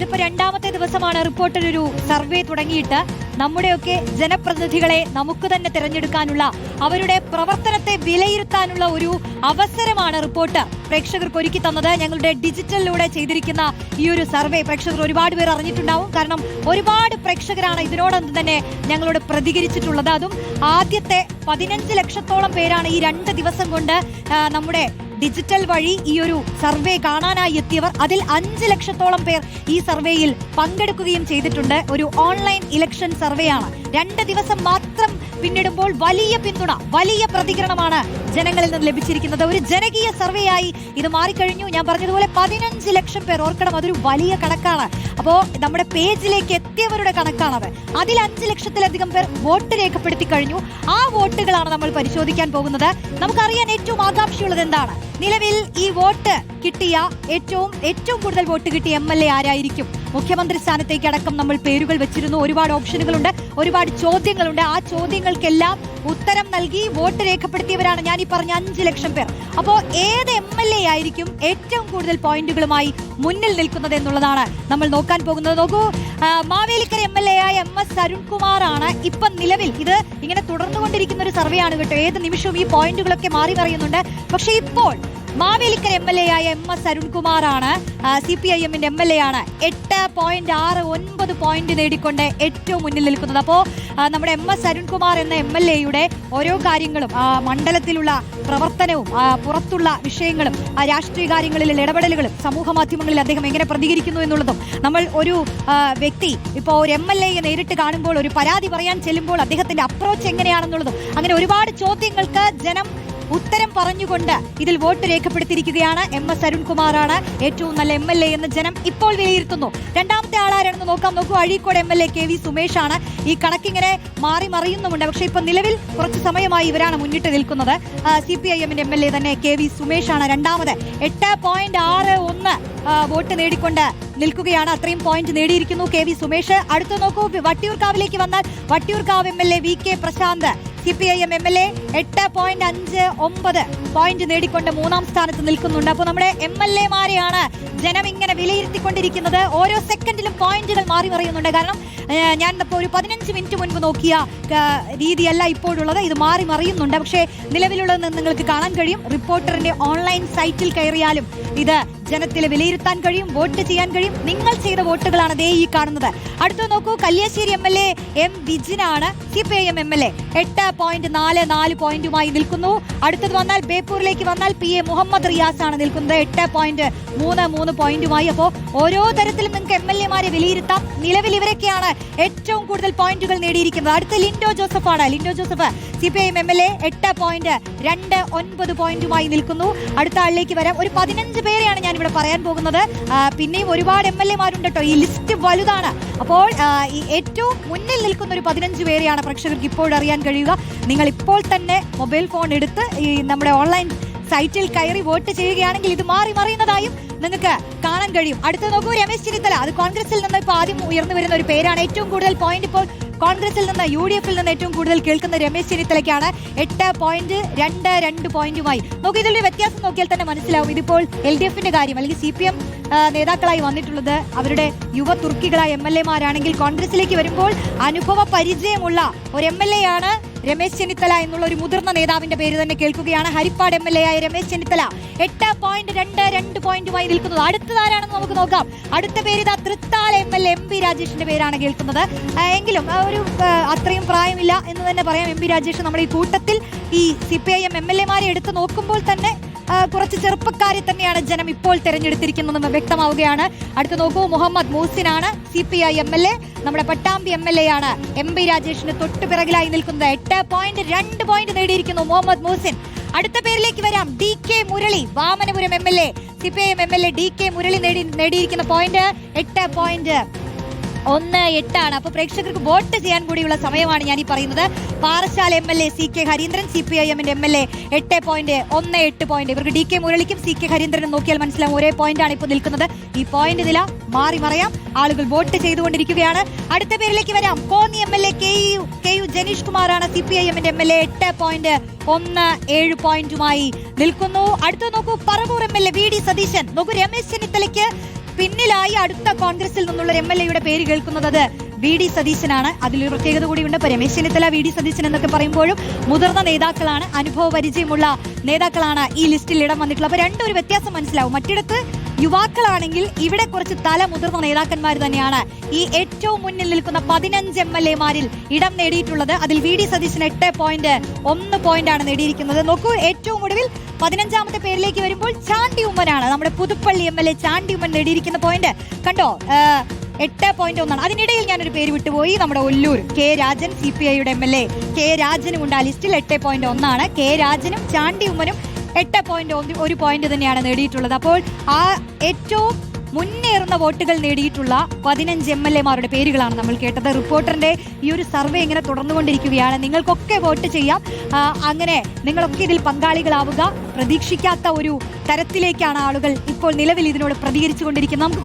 ഇതിപ്പോ രണ്ടാമത്തെ ദിവസമാണ് റിപ്പോർട്ടർ ഒരു സർവേ തുടങ്ങിയിട്ട് നമ്മുടെയൊക്കെ ജനപ്രതിനിധികളെ നമുക്ക് തന്നെ തിരഞ്ഞെടുക്കാനുള്ള അവരുടെ പ്രവർത്തനത്തെ വിലയിരുത്താനുള്ള ഒരു അവസരമാണ് റിപ്പോർട്ട് പ്രേക്ഷകർക്ക് ഒരുക്കി തന്നത്. ഞങ്ങളുടെ ഡിജിറ്റലിലൂടെ ചെയ്തിരിക്കുന്ന ഈ ഒരു സർവേ പ്രേക്ഷകർ ഒരുപാട് പേർ അറിഞ്ഞിട്ടുണ്ടാവും. കാരണം ഒരുപാട് പ്രേക്ഷകരാണ് ഇതിനോടൊന്നും തന്നെ ഞങ്ങളോട് പ്രതികരിച്ചിട്ടുള്ളത്. അതും ആദ്യത്തെ പതിനഞ്ച് ലക്ഷത്തോളം പേരാണ് ഈ രണ്ട് ദിവസം കൊണ്ട് നമ്മുടെ ഡിജിറ്റൽ വഴി ഈ ഒരു സർവേ കാണാനായി എത്തിയവർ അതിൽ അഞ്ച് ലക്ഷത്തോളം പേർ ഈ സർവേയിൽ പങ്കെടുക്കുകയും ചെയ്തിട്ടുണ്ട്. ഒരു ഓൺലൈൻ ഇലക്ഷൻ സർവേയാണ്. രണ്ട് ദിവസം മാത്രം പിന്നിടുമ്പോൾ വലിയ പിന്തുണ വലിയ പ്രതികരണമാണ് ജനങ്ങളിൽ നിന്ന് ലഭിച്ചിരിക്കുന്നത് ഒരു ജനകീയ സർവേ ആയി ഇത് മാറിക്കഴിഞ്ഞു. ഞാൻ പറഞ്ഞതുപോലെ പതിനഞ്ച് ലക്ഷം പേർ ഓർക്കണം അതൊരു വലിയ കണക്കാണ്. അപ്പോൾ നമ്മുടെ പേജിലേക്ക് എത്തിയവരുടെ കണക്കാണത്. അതിൽ അഞ്ച് ലക്ഷത്തിലധികം പേർ വോട്ട് രേഖപ്പെടുത്തി കഴിഞ്ഞു. ആ വോട്ടുകളാണ് നമ്മൾ പരിശോധിക്കാൻ പോകുന്നത്. നമുക്കറിയാൻ ഏറ്റവും ആകാംക്ഷയുള്ളത് എന്താണ്? നിലവിൽ ഈ വോട്ട് കിട്ടിയ ഏറ്റവും ഏറ്റവും കൂടുതൽ വോട്ട് കിട്ടിയ എം എൽ എ ആരായിരിക്കും? മുഖ്യമന്ത്രി സ്ഥാനത്തേക്ക് അടക്കം നമ്മൾ പേരുകൾ വെച്ചിരുന്നു. ഒരുപാട് ഓപ്ഷനുകളുണ്ട് ഒരുപാട് ചോദ്യങ്ങളുണ്ട്. ആ ചോദ്യങ്ങൾക്കെല്ലാം ഉത്തരം നൽകി വോട്ട് രേഖപ്പെടുത്തിയവരാണ് ഞാൻ ഈ പറഞ്ഞ അഞ്ച് ലക്ഷം പേർ. അപ്പോ ഏത് എം എൽ എ ആയിരിക്കും ഏറ്റവും കൂടുതൽ പോയിന്റുകളുമായി മുന്നിൽ നിൽക്കുന്നത് എന്നുള്ളതാണ് നമ്മൾ നോക്കാൻ പോകുന്നത്. നോക്കൂ മാവേലിക്കര എം എൽ എ ആയ എം എസ് അരുൺകുമാർ ആണ് ഇപ്പൊ നിലവിൽ. ഇത് ഇങ്ങനെ തുടർന്നുകൊണ്ടിരിക്കുന്ന ഒരു സർവേ ആണ് കേട്ടോ. ഏത് നിമിഷവും ഈ പോയിന്റുകളൊക്കെ മാറി പറയുന്നുണ്ട്. പക്ഷേ ഇപ്പോൾ മാവേലിക്കര എം എൽ എ ആയ എം എസ് അരുൺകുമാർ ആണ് സി പി ഐ എമ്മിന്റെ എം എൽ എ ആണ്. എട്ട് പോയിന്റ് ആറ് ഒൻപത് പോയിന്റ് നേടിക്കൊണ്ട് ഏറ്റവും മുന്നിൽ നിൽക്കുന്നത്. അപ്പോ നമ്മുടെ എം എസ് അരുൺകുമാർ എന്ന എം എൽ എയുടെ ഓരോ കാര്യങ്ങളും മണ്ഡലത്തിലുള്ള പ്രവർത്തനവും പുറത്തുള്ള വിഷയങ്ങളും രാഷ്ട്രീയ കാര്യങ്ങളിലെ ഇടപെടലുകളും സമൂഹ മാധ്യമങ്ങളിൽ അദ്ദേഹം എങ്ങനെ പ്രതികരിക്കുന്നു എന്നുള്ളതും നമ്മൾ ഒരു വ്യക്തി ഇപ്പോൾ ഒരു എം എൽ എയെ നേരിട്ട് കാണുമ്പോൾ ഒരു പരാതി പറയാൻ ചെല്ലുമ്പോൾ അദ്ദേഹത്തിന്റെ അപ്രോച്ച് എങ്ങനെയാണെന്നുള്ളതും അങ്ങനെ ഒരുപാട് ചോദ്യങ്ങൾക്ക് ജനം ഉത്തരം പറഞ്ഞുകൊണ്ട് ഇതിൽ വോട്ട് രേഖപ്പെടുത്തിയിരിക്കുകയാണ് എം എസ് അരുൺകുമാറാണ്. ഏറ്റവും നല്ല എം എൽ എ എന്ന് ജനം ഇപ്പോൾ വിലയിരുത്തുന്നു. രണ്ടാമത്തെ ആളാരാണെന്ന് നോക്കാം. നോക്കൂ Azhikode M L A K V Sumesh ആണ് ഈ കണക്കിങ്ങനെ മാറി മറിയുന്നുമുണ്ട്. പക്ഷേ ഇപ്പൊ നിലവിൽ കുറച്ച് സമയമായി ഇവരാണ് മുന്നിട്ട് നിൽക്കുന്നത്. സി പി ഐ എമ്മിന്റെ എം എൽ എ തന്നെ കെ വി സുമേഷ് ആണ് രണ്ടാമത് എട്ട് പോയിന്റ് ആറ് ഒന്ന് വോട്ട് നേടിക്കൊണ്ട് നിൽക്കുകയാണ്. അത്രയും പോയിന്റ് നേടിയിരിക്കുന്നു കെ വി സുമേഷ്. അടുത്ത് നോക്കൂ വട്ടിയൂർക്കാവിലേക്ക് വന്നാൽ Vattiyoorkavu M L A V K Prashanth. C P I M M L A എട്ട് പോയിന്റ് അഞ്ച് ഒമ്പത് പോയിന്റ് നേടിക്കൊണ്ട് മൂന്നാം സ്ഥാനത്ത് നിൽക്കുന്നുണ്ട്. അപ്പോൾ നമ്മുടെ എം എൽ എമാരെയാണ് ജനം ഇങ്ങനെ വിലയിരുത്തിക്കൊണ്ടിരിക്കുന്നത്. ഓരോ സെക്കൻഡിലും പോയിന്റുകൾ മാറി മറിയുന്നുണ്ട്. കാരണം ഞാൻ ഇപ്പോൾ ഒരു പതിനഞ്ച് മിനിറ്റ് മുൻപ് നോക്കിയ രീതിയല്ല ഇപ്പോഴുള്ളത്. ഇത് മാറി മറിയുന്നുണ്ട്. പക്ഷേ നിലവിലുള്ളത് നിങ്ങൾക്ക് കാണാൻ കഴിയും. റിപ്പോർട്ടറിന്റെ ഓൺലൈൻ സൈറ്റിൽ കയറിയാലും ഇത് ജനത്തിൽ വിലയിരുത്താൻ കഴിയും വോട്ട് ചെയ്യാൻ കഴിയും. നിങ്ങൾ ചെയ്ത വോട്ടുകളാണ് ദേ ഈ കാണുന്നത്. അടുത്ത നോക്കൂ Kalliasseri M L A M വിജിനാണ് C P I M M L A എട്ട് പോയിന്റ് നാല് നാല് പോയിന്റുമായി നിൽക്കുന്നു. അടുത്തത് വന്നാൽ ബേപ്പൂരിലേക്ക് വന്നാൽ പി എ മുഹമ്മദ് റിയാസ് ആണ് നിൽക്കുന്നത്. എട്ട് പോയിന്റ് മൂന്ന് മൂന്ന് പോയിന്റുമായി അപ്പോൾ ഓരോ തരത്തിലും നിങ്ങൾക്ക് എം എൽ എമാരെ വിലയിരുത്താം. നിലവിൽ ഇവരൊക്കെയാണ് ഏറ്റവും കൂടുതൽ പോയിന്റുകൾ നേടിയിരിക്കുന്നത്. അടുത്ത ലിൻഡോ ജോസഫ് ആണ്. Lindo Joseph C P I M M L A എട്ട് പോയിന്റ് രണ്ട് ഒൻപത് പോയിന്റുമായി നിൽക്കുന്നു. അടുത്ത ആളിലേക്ക് വരാം. ഒരു പതിനഞ്ച് പേരെയാണ് ഞാൻ ഇവിടെ പറയാൻ പോകുന്നത്. പിന്നെയും ഒരുപാട് എം എൽ എമാരുണ്ട് കേട്ടോ. ഈ ലിസ്റ്റ് വലുതാണ്. അപ്പോൾ ഏറ്റവും മുന്നിൽ നിൽക്കുന്ന ഒരു പതിനഞ്ച് പേരെയാണ് പ്രേക്ഷകർക്ക് ഇപ്പോൾ അറിയാൻ കഴിയുക. നിങ്ങൾ ഇപ്പോൾ തന്നെ മൊബൈൽ ഫോൺ എടുത്ത് ഈ നമ്മുടെ ഓൺലൈൻ സൈറ്റിൽ കയറി വോട്ട് ചെയ്യുകയാണെങ്കിൽ ഇത് മാറി മറിയുന്നതായും നിങ്ങൾക്ക് കാണാൻ കഴിയും. അടുത്ത നോക്കൂ രമേശ് ചെന്നിത്തല. അത് കോൺഗ്രസിൽ നിന്ന് ഇപ്പോൾ ആദ്യം ഉയർന്നു വരുന്ന ഒരു പേരാണ്. ഏറ്റവും കൂടുതൽ പോയിന്റ് ഇപ്പോൾ കോൺഗ്രസിൽ നിന്ന് യു ഡി എഫിൽ നിന്ന് ഏറ്റവും കൂടുതൽ കേൾക്കുന്ന രമേശ് ചെന്നിത്തലയ്ക്കാണ് എട്ട് പോയിന്റ് രണ്ട് രണ്ട് പോയിന്റുമായി. നമുക്ക് ഇതിലൊരു വ്യത്യാസം നോക്കിയാൽ തന്നെ മനസ്സിലാവും. ഇതിപ്പോൾ എൽ ഡി എഫിന്റെ കാര്യം അല്ലെങ്കിൽ സി പി എം നേതാക്കളായി വന്നിട്ടുള്ളത് അവരുടെ യുവ തുർക്കികളായ എം എൽ എമാരാണെങ്കിൽ കോൺഗ്രസിലേക്ക് വരുമ്പോൾ അനുഭവ പരിചയമുള്ള ഒരു എം എൽ എ ആണ് രമേശ് ചെന്നിത്തല എന്നുള്ള ഒരു മുതിർന്ന നേതാവിന്റെ പേര് തന്നെ കേൾക്കുകയാണ്. ഹരിപ്പാട് എം എൽ എ ആയ രമേശ് ചെന്നിത്തല എട്ട് പോയിന്റ് രണ്ട് രണ്ട് പോയിന്റുമായി നിൽക്കുന്നത്. അടുത്തതാരാണെന്ന് നമുക്ക് നോക്കാം. അടുത്ത പേര് ഇതാ Thrithala M L M P രാജേഷിന്റെ പേരാണ് കേൾക്കുന്നത്. എങ്കിലും ഒരു അത്രയും പ്രായമില്ല എന്ന് തന്നെ പറയാം എം പി രാജേഷ്. നമ്മൾ ഈ കൂട്ടത്തിൽ ഈ C P I M M L എമാരെ എടുത്ത് നോക്കുമ്പോൾ തന്നെ കുറച്ച് ചെറുപ്പക്കാരെ തന്നെയാണ് ജനം ഇപ്പോൾ തെരഞ്ഞെടുത്തിരിക്കുന്നതെന്ന് വ്യക്തമാവുകയാണ്. അടുത്ത് നോക്കൂ Muhammad മൂസിനാണ് C P I M L A നമ്മുടെ പട്ടാമ്പി എം എൽ എ ആണ് എം പി രാജേഷിന് തൊട്ടു പിറകിലായി നിൽക്കുന്നത്. എട്ട് പോയിന്റ് രണ്ട് പോയിന്റ് നേടിയിരിക്കുന്നു മുഹമ്മദ് മൂസിൻ. അടുത്ത പേരിലേക്ക് വരാം D K Murali Vamanapuram M L A. C P I M M L A D K Murali നേടി നേടിയിരിക്കുന്ന പോയിന്റ് എട്ട് പോയിന്റ് ഒന്ന് എട്ടാണ്. അപ്പൊ പ്രേക്ഷകർക്ക് വോട്ട് ചെയ്യാൻ കൂടിയുള്ള സമയമാണ് ഞാൻ ഈ പറയുന്നത്. Parassala M L A C K Harindran C P I എമ്മിന്റെ എം എൽ എ എട്ട് പോയിന്റ് ഒന്ന് എട്ട് പോയിന്റ് ഇവർക്ക് ഡി കെ മുരളിക്കും സി കെ ഹരീന്ദ്രനും നോക്കിയാൽ മനസ്സിലാവും ഒരേ പോയിന്റ് ആണ് ഇപ്പോൾ നിൽക്കുന്നത്. ഈ പോയിന്റ് നില മാറി മറയാം. ആളുകൾ വോട്ട് ചെയ്തുകൊണ്ടിരിക്കുകയാണ്. അടുത്ത പേരിലേക്ക് വരാം. Konni M L A K U K U Janeesh കുമാറാണ് സി പി ഐ എമ്മിന്റെ എം എൽ എ എട്ട് പോയിന്റ് ഒന്ന് ഏഴ് പോയിന്റുമായി നിൽക്കുന്നു. അടുത്ത നോക്കൂ. Paravur M L A V D Satheesan. നോക്കൂ രമേശ് ചെന്നിത്തലയ്ക്ക് പിന്നിലായി അടുത്ത കോൺഗ്രസിൽ നിന്നുള്ള എം എൽ എയുടെ പേര് കേൾക്കുന്നത് വി ഡി സതീശനാണ്. അതിലൊരു പ്രത്യേകത കൂടിയുണ്ട്. രമേശ് ചെന്നിത്തല വി ഡി സതീശൻ എന്നൊക്കെ പറയുമ്പോഴും മുതിർന്ന നേതാക്കളാണ് അനുഭവ പരിചയമുള്ള നേതാക്കളാണ് ഈ ലിസ്റ്റിൽ ഇടം വന്നിട്ടുള്ളത്. അപ്പൊ രണ്ടും ഒരു വ്യത്യാസം മനസ്സിലാവും. മറ്റിടത്ത് യുവാക്കളാണെങ്കിൽ ഇവിടെ കുറച്ച് തല മുതിർന്ന നേതാക്കന്മാർ തന്നെയാണ്. ഈ ഏറ്റവും മുന്നിൽ നിൽക്കുന്ന പതിനഞ്ച് എം എൽ എമാരിൽ ഇടം നേടിയിട്ടുള്ളത് അതിൽ വി ഡി സതീശൻ എട്ട് പോയിന്റ് ഒന്ന് പോയിന്റ് ആണ് നേടിയിരിക്കുന്നത്. നോക്കൂ ഏറ്റവും ഒടുവിൽ പതിനഞ്ചാമത്തെ പേരിലേക്ക് വരുമ്പോൾ ചാണ്ടി ഉമ്മനാണ്. നമ്മുടെ Puthuppally M L A Chandy Oommen നേടിയിരിക്കുന്ന point കണ്ടോ? എട്ട് പോയിന്റ് ഒന്നാണ്. അതിനിടയിൽ ഞാനൊരു പേര് വിട്ടുപോയി. നമ്മുടെ Ollur K Rajan C P ഐയുടെ എം എൽ എ കെ രാജനും ഉണ്ട് ആ ലിസ്റ്റിൽ എട്ട് പോയിന്റ് ഒന്നാണ്. കെ രാജനും ചാണ്ടി ഉമ്മനും എട്ട് പോയിന്റ് ഒരു പോയിന്റ് തന്നെയാണ് നേടിയിട്ടുള്ളത്. അപ്പോൾ ആ ഏറ്റവും മുന്നേറുന്ന വോട്ടുകൾ നേടിയിട്ടുള്ള പതിനഞ്ച് എം എൽ എമാരുടെ പേരുകളാണ് നമ്മൾ കേട്ടത്. റിപ്പോർട്ടറിന്റെ ഈ ഒരു സർവേ ഇങ്ങനെ തുടർന്നുകൊണ്ടിരിക്കുകയാണ്. നിങ്ങൾക്കൊക്കെ വോട്ട് ചെയ്യാം. അങ്ങനെ നിങ്ങളൊക്കെ ഇതിൽ പങ്കാളികളാവുക. പ്രതീക്ഷിക്കാത്ത ഒരു തരത്തിലേക്കാണ് ആളുകൾ ഇപ്പോൾ നിലവിൽ ഇതിനോട് പ്രതികരിച്ചുകൊണ്ടിരിക്കുന്നത്.